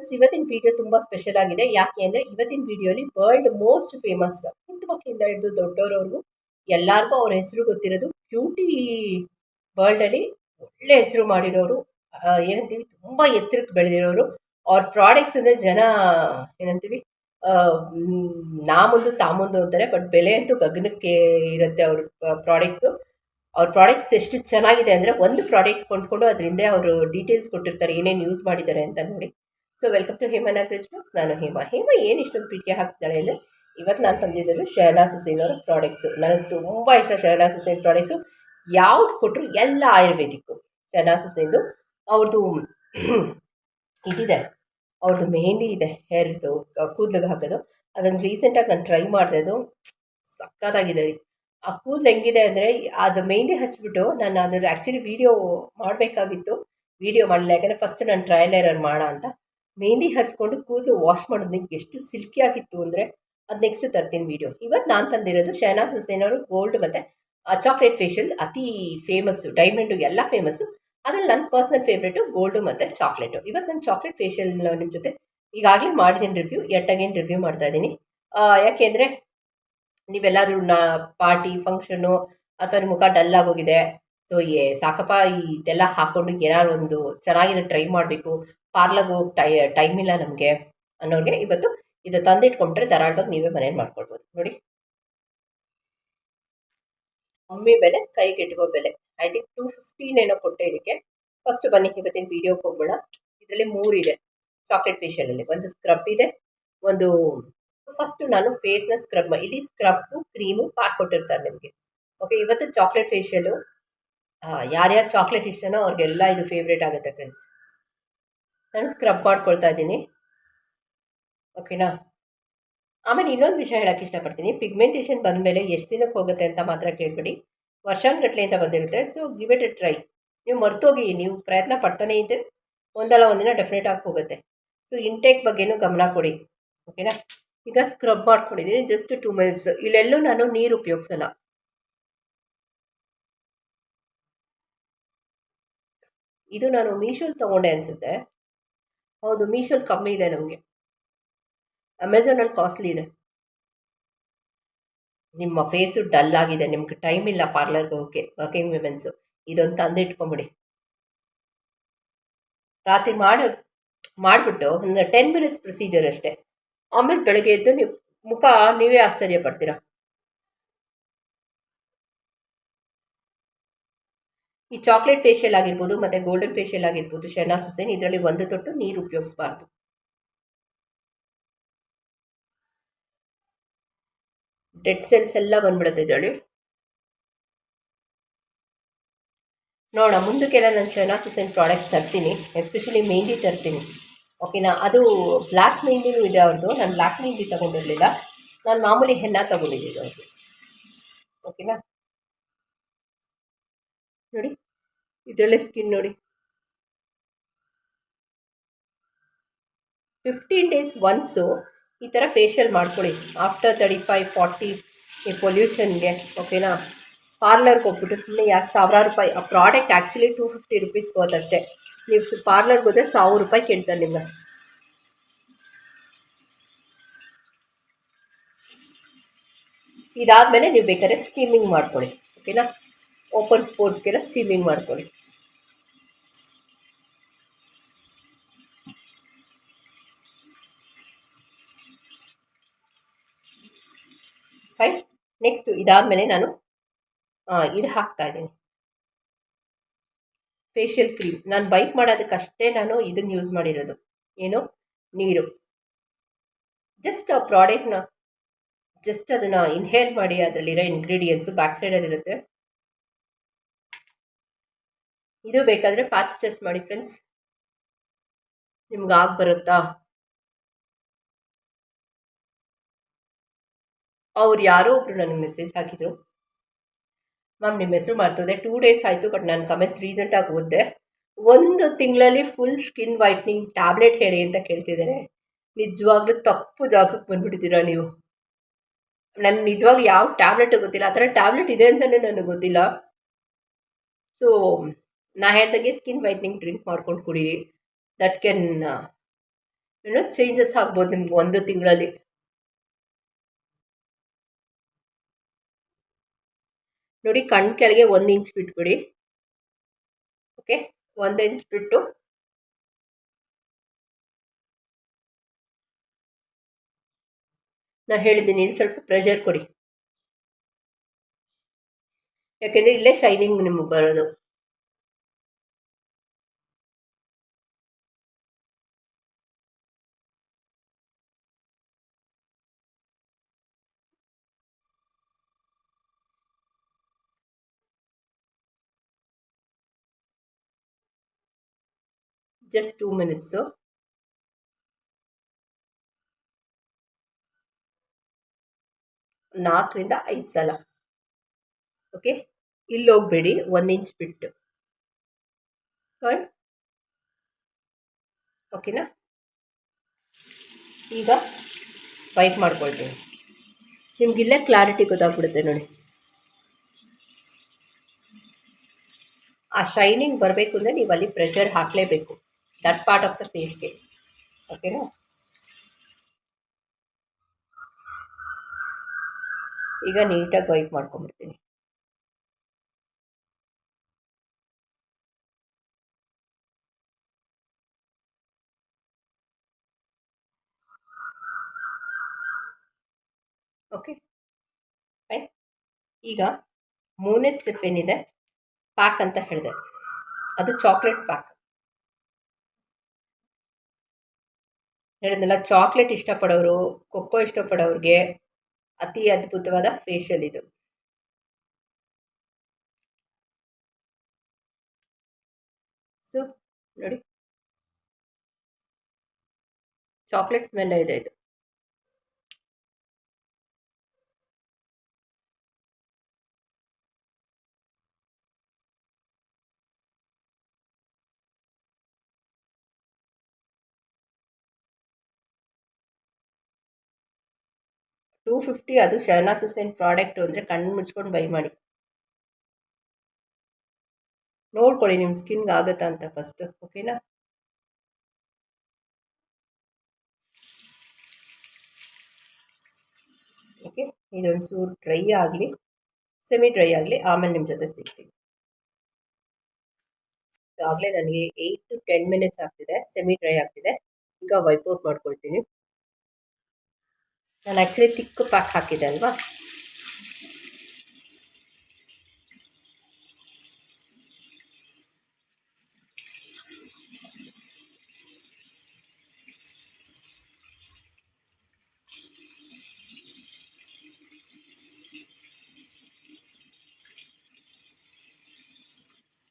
Friends ಇವತ್ತಿನ video ತುಂಬ special ಆಗಿದೆ. ಯಾಕೆ ಅಂದರೆ ಇವತ್ತಿನ ವಿಡಿಯೋಲಿ ವರ್ಲ್ಡ್ ಮೋಸ್ಟ್ ಫೇಮಸ್ ಪುಟ್ಟ ಮಕ್ಕಳಿಂದ ಹಿಡಿದು ದೊಡ್ಡವರವ್ರಿಗೂ ಎಲ್ಲರಿಗೂ ಅವ್ರ ಹೆಸರು ಗೊತ್ತಿರೋದು ಬ್ಯೂಟಿ ವರ್ಲ್ಡಲ್ಲಿ ಒಳ್ಳೆ ಹೆಸರು ಮಾಡಿರೋರು ಏನಂತೀವಿ ತುಂಬ ಎತ್ತರಕ್ಕೆ ಬೆಳೆದಿರೋರು. ಅವ್ರ ಪ್ರಾಡಕ್ಟ್ಸ್ ಅಂದರೆ ಜನ ಏನಂತೀವಿ ಆ, ತಾಮುಂದು ಅಂತಾರೆ ಬಟ್ ಬೆಲೆ ಅಂತೂ ಗಗನಕ್ಕೆ ಇರುತ್ತೆ ಅವ್ರ ಪ್ರಾಡಕ್ಟ್ಸು ಅವ್ರ ಪ್ರಾಡಕ್ಟ್ಸ್ ಎಷ್ಟು ಚೆನ್ನಾಗಿದೆ ಅಂದರೆ ಒಂದು ಪ್ರಾಡಕ್ಟ್ ಕೊಂಡ್ಕೊಂಡು ಅದರಿಂದ ಅವರು ಡೀಟೇಲ್ಸ್ ಕೊಟ್ಟಿರ್ತಾರೆ ಏನೇನು ಯೂಸ್ ಮಾಡಿದ್ದಾರೆ ಅಂತ ನೋಡಿ. So welcome to Hema Nagaraj ನಾನು ಹೇಮಾ. ಹೇಮಾ ಏನು ಇಷ್ಟೊಂದು ಪೀಟಿಗೆ ಹಾಕ್ತಾಳೆ ಅಂದರೆ ಇವತ್ತು ನಾನು ತಂದಿದ್ದು ಶಹನಾಜ್ ಹುಸೇನ್ ಅವರ ಪ್ರಾಡಕ್ಟ್ಸು ನನಗೆ ತುಂಬ ಇಷ್ಟ ಶಹನಾಜ್ ಹುಸೇನ್ ಪ್ರಾಡಕ್ಟ್ಸು ಯಾವ್ದು ಕೊಟ್ಟರು ಎಲ್ಲ ಆಯುರ್ವೇದಿಕ್ಕು. ಶಹನಾಜ್ ಹುಸೇನ್ದು ಅವ್ರದ್ದು ಇದಿದೆ. ಅವ್ರದ್ದು ಮೆಹಂದಿ ಇದೆ, ಹೇರ್ದು ಕೂದಲಿಗೆ ಹಾಕೋದು. ಅದನ್ನು ರೀಸೆಂಟಾಗಿ ನಾನು ಟ್ರೈ ಮಾಡಿದೆ. ಅದು ಸಕ್ಕತ್ತಾಗಿದೆ ಆ ಕೂದಲು ಹೆಂಗಿದೆ ಅಂದರೆ, ಅದು ಮೆಹಂದಿ ಹಚ್ಬಿಟ್ಟು ನಾನು ಅದ್ರ ಆ್ಯಕ್ಚುಲಿ ವೀಡಿಯೋ ಮಾಡಬೇಕಾಗಿತ್ತು. ವೀಡಿಯೋ ಮಾಡಲಿಲ್ಲ. ಯಾಕಂದರೆ ಫಸ್ಟ್ ನಾನು ಟ್ರಯಲ್ ಏರರ್ ಮಾಡ ಅಂತ. ಮೆಹಂದಿ ಹಚ್ಕೊಂಡು ಕೂದಲು ವಾಶ್ ಮಾಡೋದಕ್ಕೆ ಎಷ್ಟು ಸಿಲ್ಕಿಯಾಗಿತ್ತು ಅಂದರೆ ಅದು ನೆಕ್ಸ್ಟ್ ತರ್ತೀನಿ ವೀಡಿಯೋ ಇವತ್ತು ನಾನು ತಂದಿರೋದು ಶಹನಾಜ್ ಹುಸೇನ್ ಅವರು ಗೋಲ್ಡ್ ಮತ್ತು ಚಾಕ್ಲೇಟ್ ಫೇಶಿಯಲ್ ಅತಿ ಫೇಮಸ್ಸು ಡೈಮಂಡು ಎಲ್ಲ ಫೇಮಸ್ಸು ಅದರಲ್ಲಿ ನನ್ನ ಪರ್ಸ್ನಲ್ ಫೇವ್ರೇಟು ಗೋಲ್ಡು ಮತ್ತು ಚಾಕ್ಲೇಟು ಇವತ್ತು ನಾನು ಚಾಕ್ಲೇಟ್ ಫೇಶಿಯಲ್ ನಿಮ್ಮ ಜೊತೆ ಈಗಾಗಲೇ ಮಾಡಿದ್ದೀನಿ ರಿವ್ಯೂ ಎಟ್ಟಾಗೇನು ರಿವ್ಯೂ ಮಾಡ್ತಾ ಇದ್ದೀನಿ. ಯಾಕೆಂದರೆ ನೀವೆಲ್ಲಾದರೂ ನಾ ಪಾರ್ಟಿ ಫಂಕ್ಷನ್ನು ಅಥವಾ ನಿಮ್ಮ ಮುಖ ಡಲ್ ಆಗೋಗಿದೆ, ಸೊ ಏ, ಸಾಕಪ್ಪ, ಇದೆಲ್ಲ ಹಾಕ್ಕೊಂಡು ಏನಾದ್ರು ಒಂದು ಚೆನ್ನಾಗಿರೋ ಟ್ರೈ ಮಾಡಬೇಕು. ಪಾರ್ಲರ್ಗೆ ಹೋಗಿ ಟೈ ಟೈಮ್ ಇಲ್ಲ ನಮಗೆ ಅನ್ನೋರಿಗೆ ಇವತ್ತು ಇದು ತಂದಿಟ್ಕೊಂಡ್ರೆ ಧಾರಾಳವಾಗಿ ನೀವೇ ಮನೇಲಿ ಮಾಡ್ಕೊಳ್ಬೋದು. ನೋಡಿ. ಒಮ್ಮೆ ಬೆಲೆ, ಕೈಗೆ ಇಟ್ಕೋ ಬೆಲೆ. ಐ ಥಿಂಕ್ ಟೂ ಫಿಫ್ಟೀನ್ ಏನೋ ಕೊಟ್ಟೆ ಇದಕ್ಕೆ. ಫಸ್ಟ್ ಬನ್ನಿ, ಇವತ್ತಿನ ವೀಡಿಯೋಗೆ ಹೋಗೋಣ ಇದರಲ್ಲಿ ಮೂರಿದೆ ಚಾಕ್ಲೇಟ್ ಫೇಶಿಯಲಲ್ಲಿ ಒಂದು ಸ್ಕ್ರಬ್ ಇದೆ. ಒಂದು ಫಸ್ಟು ನಾನು ಫೇಸ್ನ ಸ್ಕ್ರಬ್ ಇಲ್ಲಿ ಸ್ಕ್ರಬ್ಬು ಕ್ರೀಮು ಪ್ಯಾಕ್ ಕೊಟ್ಟಿರ್ತಾರೆ ನಿಮಗೆ. ಓಕೆ ಇವತ್ತು ಚಾಕ್ಲೇಟ್ ಫೇಶಿಯಲು ಯಾರ್ಯಾರು ಚಾಕ್ಲೇಟ್ ಇಷ್ಟನೋ ಅವ್ರಿಗೆಲ್ಲ ಇದು ಫೇವ್ರೇಟ್ ಆಗುತ್ತೆ ಫ್ರೆಂಡ್ಸ್ ನಾನು ಸ್ಕ್ರಬ್ ಮಾಡ್ಕೊಳ್ತಾ ಇದ್ದೀನಿ. ಓಕೆನಾ ಆಮೇಲೆ ಇನ್ನೊಂದು ವಿಷಯ ಹೇಳೋಕ್ಕೆ ಇಷ್ಟಪಡ್ತೀನಿ. ಪಿಗ್ಮೆಂಟೇಷನ್ ಬಂದಮೇಲೆ ಎಷ್ಟು ದಿನಕ್ಕೆ ಹೋಗುತ್ತೆ ಅಂತ ಮಾತ್ರ ಕೇಳ್ಬಿಡಿ. ವರ್ಷಾನುಗಟ್ಲೆಯಿಂದ ಬಂದಿರುತ್ತೆ. So give it a try ನೀವು ಮರ್ತೋಗಿ, ನೀವು ಪ್ರಯತ್ನ ಪಡ್ತಾನೆ ಇದ್ದರೆ ಒಂದಲ್ಲ ಒಂದಿನ ಡೆಫಿನೆಟ್ ಆಗಿ ಹೋಗುತ್ತೆ. ಸೊ ಇಂಟೇಕ್ ಬಗ್ಗೆನೂ ಗಮನ ಕೊಡಿ. ಓಕೆನಾ ಈಗ ಸ್ಕ್ರಬ್ ಮಾಡ್ಕೊಂಡಿದ್ದೀನಿ. ಜಸ್ಟ್ ಟೂ ಮಿನಿಟ್ಸ್ ಇಲ್ಲೆಲ್ಲೂ ನಾನು ನೀರು ಉಪಯೋಗಿಸಲ್ಲ. ಇದು ನಾನು ಮೀಶೋಲ್ ತೊಗೊಂಡೆ ಅನಿಸುತ್ತೆ. ಹೌದು ಮೀಶೋಲ್ಲಿ ಕಮ್ಮಿ ಇದೆ ನಮಗೆ. ಅಮೆಝಾನಲ್ಲಿ ಕಾಸ್ಟ್ಲಿ ಇದೆ. ನಿಮ್ಮ ಫೇಸು ಡಲ್ ಆಗಿದೆ, ನಿಮ್ಗೆ ಟೈಮ್ ಇಲ್ಲ ಪಾರ್ಲರ್ಗೆ ಹೋಗೋಕ್ಕೆ ವರ್ಕಿಂಗ್ ವಿಮೆನ್ಸು. ಇದೊಂದು ತಂದಿಟ್ಕೊಂಬಿಡಿ. ರಾತ್ರಿ ಮಾಡಿ, ಮಾಡಿಬಿಟ್ಟು ಒಂದು ಟೆನ್ ಮಿನಿಟ್ಸ್ ಪ್ರೊಸೀಜರ್ ಅಷ್ಟೇ. ಆಮೇಲೆ ಬೆಳಗ್ಗೆ ಎದ್ದು ನೀವು ಮುಖ, ನೀವೇ ಆಶ್ಚರ್ಯ ಪಡ್ತೀರಾ. ಈ ಚಾಕ್ಲೇಟ್ ಫೇಶಿಯಲ್ ಆಗಿರ್ಬೋದು, ಮತ್ತು ಗೋಲ್ಡನ್ ಫೇಶಿಯಲ್ ಆಗಿರ್ಬೋದು ಶೆಹನಾಸ್ ಹುಸೇನ್ ಇದರಲ್ಲಿ ಒಂದು ತೊಟ್ಟು ನೀರು ಉಪಯೋಗಿಸಬಾರ್ದು. ಡೆಡ್ ಸೆಲ್ಸ್ ಎಲ್ಲ ಬಂದ್ಬಿಡುತ್ತೆ ಇದರಲ್ಲಿ ನೋಡೋಣ, ಮುಂದಕ್ಕೆಲ್ಲ ನಾನು ಶೆಹನಾಸ್ ಹುಸೇನ್ ಪ್ರಾಡಕ್ಟ್ಸ್ ತರ್ತೀನಿ ಎಸ್ಪೆಷಲಿ ಮೆಹಂದಿ ತರ್ತೀನಿ. ಓಕೆನಾ ಅದು ಬ್ಲ್ಯಾಕ್ ಮೆಹಂದಿನೂ ಇದೆ ಅವ್ರದ್ದು ನಾನು ಬ್ಲ್ಯಾಕ್ ಮೆಹಂದಿ ತೊಗೊಂಡಿರಲಿಲ್ಲ. ನಾನು ಮಾಮೂಲಿ ಹೆಣ್ಣ ತೊಗೊಂಡಿದ್ದೀನಿ ಅವ್ರದ್ದು ಓಕೆನಾ ನೋಡಿ. ಇದರಲ್ಲೇ ಸ್ಕಿನ್ ನೋಡಿ. ಫಿಫ್ಟೀನ್ ಡೇಸ್ ಒನ್ಸು ಈ ಥರ ಫೇಶಿಯಲ್ ಮಾಡ್ಕೊಳ್ಳಿ. ಆಫ್ಟರ್ ತರ್ಟಿ ಫೈವ್ ಫಾರ್ಟಿ ಪೊಲ್ಯೂಷನ್ಗೆ ಓಕೆನಾ ಪಾರ್ಲರ್ಗೆ ಹೋಗ್ಬಿಟ್ಟು ಸುಮ್ಮನೆ ಯಾಕೆ ಸಾವಿರಾರು ರೂಪಾಯಿ, ಆ product actually two fifty rupees ಹೋದಷ್ಟೇ ನೀವು ಪಾರ್ಲರ್ಗೆ ಹೋದರೆ ಸಾವಿರ ರೂಪಾಯಿ ಕೇಳ್ತಾರೆ ನಿಮ್ಗೆ. ಇದಾದಮೇಲೆ ನೀವು ಬೇಕಾದ್ರೆ ಸ್ಕೀಮಿಂಗ್ ಮಾಡ್ಕೊಳ್ಳಿ ಓಕೆನಾ ಓಪನ್ ಸ್ಪೋರ್ಟ್ಸ್ಗೆಲ್ಲ ಸ್ಟೀಮಿಂಗ್ ಮಾಡ್ಕೊಳ್ಳಿ. ಫೈನ್ ನೆಕ್ಸ್ಟು ಇದಾದಮೇಲೆ ನಾನು ಇದು ಹಾಕ್ತಾ ಇದ್ದೀನಿ. ಫೇಶಿಯಲ್ ಕ್ರೀಮ್ ನಾನು ಬೈಕ್ ಮಾಡೋದಕ್ಕಷ್ಟೇ ನಾನು ಇದನ್ನು ಯೂಸ್ ಮಾಡಿರೋದು. ಏನು? ನೀರು. ಜಸ್ಟ್ ಆ ಪ್ರಾಡಕ್ಟ್ನ ಜಸ್ಟ್ ಅದನ್ನು ಇನ್ಹೇಲ್ ಮಾಡಿ ಅದರಲ್ಲಿರೋ ಇಂಗ್ರೀಡಿಯೆಂಟ್ಸು ಬ್ಯಾಕ್ ಸೈಡಲ್ಲಿರುತ್ತೆ ಇದು ಬೇಕಾದರೆ ಪ್ಯಾಚ್ ಟೆಸ್ಟ್ ಮಾಡಿ ಫ್ರೆಂಡ್ಸ್ ನಿಮ್ಗೆ ಆಗಿ ಬರುತ್ತಾ? ಅವ್ರು ಯಾರೋ ಒಬ್ರು ನನಗೆ ಮೆಸೇಜ್ ಹಾಕಿದರು. ಮ್ಯಾಮ್ ನಿಮ್ಮ ಹೆಸರು ಮಾಡ್ತದೆ ಟೂ ಡೇಸ್ ಆಯಿತು ಬಟ್ ನಾನು ಕಮೆಂಟ್ಸ್ ರೀಸೆಂಟಾಗಿ ಓದಿದೆ. ಒಂದು ತಿಂಗಳಲ್ಲಿ ಫುಲ್ ಸ್ಕಿನ್ ವೈಟ್ನಿಂಗ್ ಟ್ಯಾಬ್ಲೆಟ್ ಹೇಳಿ ಅಂತ ಕೇಳ್ತಿದ್ದಾರೆ ನಿಜವಾಗ್ಲೂ ತಪ್ಪು ಜಾಗಕ್ಕೆ ಬಂದುಬಿಟ್ಟಿದ್ದೀರಾ ನೀವು? ನನಗೆ ನಿಜವಾಗ್ಲೂ ಯಾವ ಟ್ಯಾಬ್ಲೆಟ್ ಗೊತ್ತಿಲ್ಲ. ಆ ಥರ ಟ್ಯಾಬ್ಲೆಟ್ ಇದೆ ಅಂತಲೇ ನನಗೆ ಗೊತ್ತಿಲ್ಲ. ಸೊ ನಾ ಹೇಳ್ದಾಗೆ ಸ್ಕಿನ್ ವೈಟ್ನಿಂಗ್ ಡ್ರಿಂಕ್ ಮಾಡ್ಕೊಂಡು ಕುಡೀರಿ ದಟ್ ಕ್ಯಾನ್ ಏನೋ ಚೇಂಜಸ್ ಆಗ್ಬೋದು ನಿಮ್ಗೆ ಒಂದು ತಿಂಗಳಲ್ಲಿ. ನೋಡಿ ಕಣ್ಣು ಕೆಳಗೆ ಒಂದು ಇಂಚ್ ಬಿಟ್ಬಿಡಿ. ಓಕೆ ಒಂದು ಇಂಚ್ ಬಿಟ್ಟು. ನಾ ಹೇಳಿದ್ದೀನಿ ಇಲ್ಲಿ ಸ್ವಲ್ಪ ಪ್ರೆಷರ್ ಕೊಡಿ. ಯಾಕೆಂದರೆ ಇಲ್ಲೇ ಶೈನಿಂಗ್ ನಿಮಗೆ ಬರೋದು. ಜಸ್ಟ್ ಟೂ ಮಿನಿಟ್ಸು ನಾಲ್ಕರಿಂದ ಐದು ಸಲ. ಓಕೆ ಇಲ್ಲಿ ಹೋಗಬೇಡಿ ಒಂದು ಇಂಚ್ ಬಿಟ್ಟು ಓಕೆನಾ ಈಗ ವೈಪ್ ಮಾಡ್ಕೊಳ್ತೀನಿ. ನಿಮಗಿಲ್ಲೇ ಕ್ಲಾರಿಟಿ ಗೊತ್ತಾಗ್ಬಿಡುತ್ತೆ ನೋಡಿ. ಆ ಶೈನಿಂಗ್ ಬರಬೇಕು ಅಂದರೆ ನೀವು ಅಲ್ಲಿ ಪ್ರೆಷರ್ ಹಾಕಲೇಬೇಕು. ದಟ್ ಪಾರ್ಟ್ ಆಫ್ ದ ಫೇಸ್ಗೆ ಓಕೆನಾ ಈಗ ನೀಟಾಗಿ ವೈಪ್ ಮಾಡ್ಕೊಂಬಿಡ್ತೀನಿ ಓಕೆ ಫೈನ್ ಈಗ ಮೂರನೇ ಸ್ಟೆಪ್ ಏನಿದೆ? ಪ್ಯಾಕ್ ಅಂತ ಹೇಳಿದೆ. ಅದು ಚಾಕ್ಲೇಟ್ ಪ್ಯಾಕ್ ಹೇಳಿದ್ನಲ್ಲ ಚಾಕ್ಲೇಟ್ ಇಷ್ಟಪಡೋರು ಕೊಕ್ಕೋ ಇಷ್ಟಪಡೋರಿಗೆ ಅತಿ ಅದ್ಭುತವಾದ ಫೇಶಿಯಲ್ ಇದು. ಸೊ ನೋಡಿ. ಚಾಕ್ಲೇಟ್ ಸ್ಮೆಲ್ ಇದೆ ಇದು. ಟೂ ಫಿಫ್ಟಿ ಅದು ಶಹನಾಸ್ ಹುಸೇನ್ ಪ್ರಾಡಕ್ಟು ಅಂದರೆ ಕಣ್ಣು ಮುಚ್ಕೊಂಡು ಬೈ ಮಾಡಿ. ನೋಡ್ಕೊಳ್ಳಿ ನಿಮ್ಮ ಸ್ಕಿನ್ಗೆ ಆಗುತ್ತಾ ಅಂತ ಫಸ್ಟು ಓಕೆನಾ ಓಕೆ ಇದೊಂದು ಚೂರು ಡ್ರೈ ಆಗಲಿ ಸೆಮಿ ಡ್ರೈ ಆಗಲಿ, ಆಮೇಲೆ ನಿಮ್ಮ ಜೊತೆ ಸಿಗ್ತೀನಿ. ಆಗಲೇ ನನಗೆ ಏಯ್ಟ್ ಟು ಟೆನ್ ಮಿನಿಟ್ಸ್ ಆಗ್ತಿದೆ ಸೆಮಿ ಡ್ರೈ ಆಗ್ತಿದೆ, ಈಗ ವೈಪ್ ಔಟ್ ಮಾಡ್ಕೊಳ್ತೀನಿ. ನಾನು ಆ್ಯಕ್ಚುಲಿ ತಿಕ್ಕು ಪ್ಯಾಕ್ ಹಾಕಿದೆ ಅಲ್ವಾ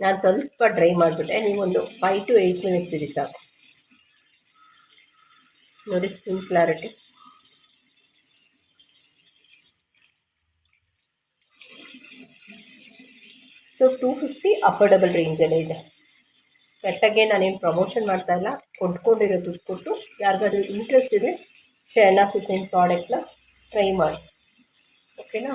ನಾನು ಸ್ವಲ್ಪ ಡ್ರೈ ಮಾಡಿಬಿಟ್ಟೆ, ನೀವೊಂದು ಫೈವ್ ಟು ಏಯ್ಟ್ ಮಿನಿಟ್ಸ್ ಇರಿ ಸಾಕು. ನೋಡಿ skin clarity so two fifty affordable ರೇಂಜಲ್ಲೇ ಇದೆ. ಕೆಟ್ಟಾಗೆ ನಾನೇನು ಪ್ರಮೋಷನ್ ಮಾಡ್ತಾ ಇಲ್ಲ. ಕೊಂಡ್ಕೊಂಡಿರೋ ದುಡ್ಡು ಕೊಟ್ಟು ಯಾರಿಗಾದ್ರೂ ಇಂಟ್ರೆಸ್ಟ್ ಇದೆ ಶೈನಾ ಹುಸೇನ್ ಪ್ರಾಡಕ್ಟ್ನ ಟ್ರೈ ಮಾಡಿ. ಓಕೆನಾ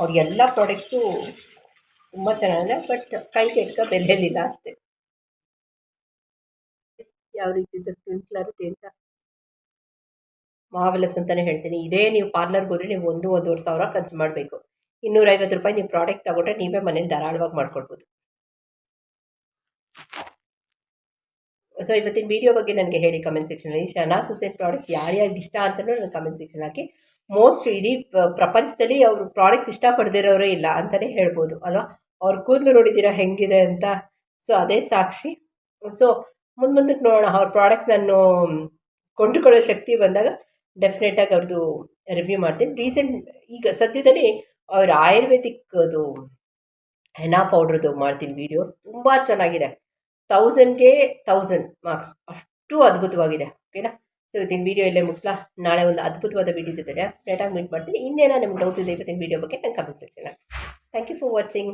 ಅವ್ರ ಎಲ್ಲ ಪ್ರಾಡಕ್ಟ್ಸು ತುಂಬ ಚೆನ್ನಾಗಿದೆ ಬಟ್ ಕೈಗೆ ಎಕ್ಕ ಬೆಲೆಯಲ್ಲಿಲ್ಲ ಅಷ್ಟೇ. ಯಾವ ರೀತಿ ಇದೆ ಸ್ಕಿನ್ ಕ್ಲಾರಿಟಿ ಅಂತ? ಮಾವೆಲಸ್ ಅಂತಲೇ ಹೇಳ್ತೀನಿ. ಇದೇ ನೀವು ಪಾರ್ಲರ್ಗೆ ಹೋದರೆ ನೀವು ಒಂದು ಒಂದೂವರೆ ಸಾವಿರ ಖರ್ಚು ಮಾಡಬೇಕು. ಇನ್ನೂರೈವತ್ತು ರೂಪಾಯಿ ನೀವು ಪ್ರಾಡಕ್ಟ್ ತಗೊಂಡ್ರೆ ನೀವೇ ಮನೇಲಿ ಧಾರಾಳವಾಗಿ ಮಾಡ್ಕೊಳ್ಬೋದು ಸೊ ಇವತ್ತಿನ ವೀಡಿಯೋ ಬಗ್ಗೆ ನನಗೆ ಹೇಳಿ ಕಮೆಂಟ್ ಸೆಕ್ಷನಲ್ಲಿ ಶನಾ ಹುಸೇನ್ ಪ್ರಾಡಕ್ಟ್ ಯಾರ್ಯಾರಿಗೆ ಇಷ್ಟ ಅಂತಲೂ ನನಗೆ ಕಮೆಂಟ್ ಸೆಕ್ಷನ್ ಹಾಕಿ. ಮೋಸ್ಟ್ ಇಡೀ ಪ್ರಪಂಚದಲ್ಲಿ ಅವರು ಪ್ರಾಡಕ್ಟ್ಸ್ ಇಷ್ಟಪಡದಿರೋರೇ ಇಲ್ಲ ಅಂತಲೇ ಹೇಳ್ಬೋದು, ಅಲ್ವಾ? ಅವ್ರ ಕೂದಲು ನೋಡಿದ್ದೀರಾ ಹೆಂಗಿದೆ ಅಂತ? ಸೊ ಅದೇ ಸಾಕ್ಷಿ. ಸೊ ಮುಂದೆ ಮುಂದಕ್ಕೆ ನೋಡೋಣ. ಅವ್ರ ಪ್ರಾಡಕ್ಟ್ಸ್ ನಾನು ಕೊಂಡುಕೊಳ್ಳೋ ಶಕ್ತಿ ಬಂದಾಗ ಡೆಫಿನೆಟಾಗಿ ಅವ್ರದ್ದು ರಿವ್ಯೂ ಮಾಡ್ತೀನಿ. ರೀಸೆಂಟ್ ಈಗ ಸದ್ಯದಲ್ಲಿ ಅವ್ರ ಆಯುರ್ವೇದಿಕ್ ಅದು ಹೆನಾ ಪೌಡ್ರದ್ದು ಮಾಡ್ತೀನಿ ವೀಡಿಯೋ ತುಂಬ ಚೆನ್ನಾಗಿದೆ. ತೌಸಂಡ್ಗೆ ತೌಸಂಡ್ ಮಾರ್ಕ್ಸ್ ಅಷ್ಟು ಅದ್ಭುತವಾಗಿದೆ. ಓಕೆನಾ ಸೊ ಇವತ್ತಿನ ವೀಡಿಯೋ ಇಲ್ಲೇ ಮುಗಿಸ್ಲಾ? ನಾಳೆ ಒಂದು ಅದ್ಭುತವಾದ ವೀಡಿಯೋ ಜೊತೆ ಡೇಟಾಗಿ ಮೀಟ್ ಮಾಡ್ತೀನಿ. ಇನ್ನೇನೋ ನಿಮ್ಗೆ ಡೌಟ್ ಇದೆ ಇವತ್ತಿನ ವೀಡಿಯೋ ಬಗ್ಗೆ ನನ್ನ comment section thank you for watching